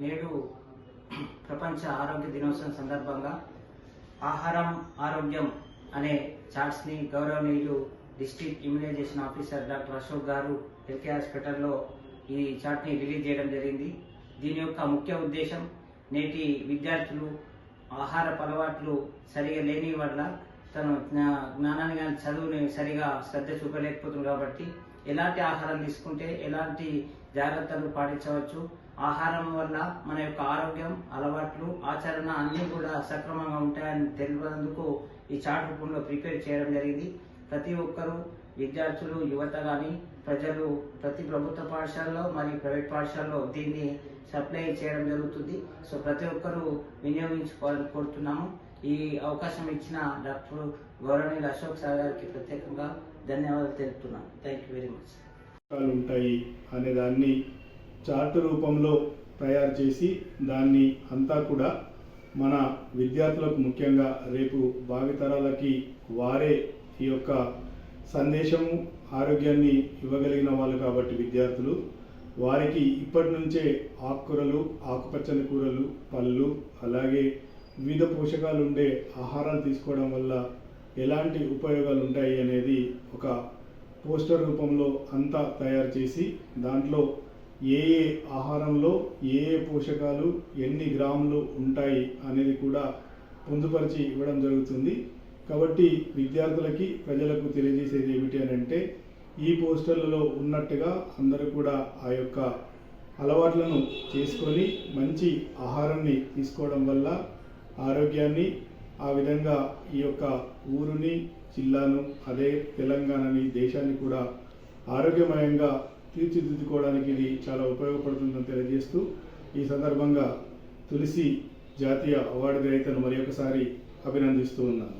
నేడు ప్రపంచ ఆరోగ్య దినోత్సవం సందర్భంగా ఆహారం ఆరోగ్యం అనే చార్ట్స్ని గౌరవనీయులు district immunization officer doctor Ashok garu LK హాస్పిటల్లో ఈ చార్ట్ని రిలీజ్ చేయడం జరిగింది. దీని యొక్క ముఖ్య ఉద్దేశం నేటి విద్యార్థులు ఆహార అలవాట్లు సరిగా లేని వల్ల తను జ్ఞా- జ్ఞానాన్ని కానీ చదువుని సరిగా శ్రద్ధ చూపలేకపోతుంది కాబట్టి ఎలాంటి ఆహారం తీసుకుంటే ఎలాంటి జాగ్రత్తలు పాటించవచ్చు? ఆహారం వల్ల మన యొక్క ఆరోగ్యం అలవాట్లు ఆచరణ అన్నీ కూడా సక్రమంగా ఉంటాయని తెలియనందుకు ఈ చార్ట్ రూపంలో ప్రిపేర్ చేయడం జరిగింది. ప్రతి ఒక్కరూ విద్యార్థులు యువత కానీ ప్రజలు ప్రతి ప్రభుత్వ పాఠశాలలో మరియు ప్రైవేట్ పాఠశాలలో దీన్ని సప్లై చేయడం జరుగుతుంది. సో ప్రతి ఒక్కరూ వినియోగించుకోవాలని కోరుతున్నాము. ఈ అవకాశం ఇచ్చిన డాక్టర్ గౌరవనీయులు అశోక్ సార్ గారికి ప్రత్యేకంగా ధన్యవాదాలు తెలుపుతున్నాను. థ్యాంక్ యూ వెరీ మచ్ ఉంటాయి అనే దాన్ని చార్ట్ రూపంలో తయారు చేసి దాన్ని అంతా కూడా మన విద్యార్థులకు ముఖ్యంగా రేపు భావితరాలకి వారే ఈ యొక్క సందేశము ఆరోగ్యాన్ని ఇవ్వగలిగిన వాళ్ళు కాబట్టి విద్యార్థులు వారికి ఇప్పటి నుంచే ఆకుకూరలు ఆకుపచ్చని కూరలు పళ్ళు అలాగే వివిధ పోషకాలు ఉండే ఆహారాలు తీసుకోవడం వల్ల ఎలాంటి ఉపయోగాలు ఉంటాయి అనేది ఒక పోస్టర్ రూపంలో అంతా తయారు చేసి దాంట్లో ఏ ఏ ఆహారంలో ఏ ఏ పోషకాలు ఎన్ని గ్రాములు ఉంటాయి అనేది కూడా పొందుపరిచి ఇవ్వడం జరుగుతుంది. కాబట్టి విద్యార్థులకి ప్రజలకు తెలియజేసేది ఏమిటి అని అంటే ఈ పోస్టర్లలో ఉన్నట్టుగా అందరూ కూడా ఆ యొక్క అలవాట్లను చేసుకొని మంచి ఆహారాన్ని తీసుకోవడం వల్ల ఆరోగ్యాన్ని ఆ విధంగా ఈ యొక్క ఊరుని జిల్లాను అదే తెలంగాణని దేశాన్ని కూడా ఆరోగ్యమయంగా తీర్చిదిద్దుకోవడానికి ఇది చాలా ఉపయోగపడుతుందని తెలియజేస్తూ ఈ సందర్భంగా తులసి జాతీయ అవార్డు గ్రహీతను మరి ఒకసారి అభినందిస్తూ ఉన్నాను.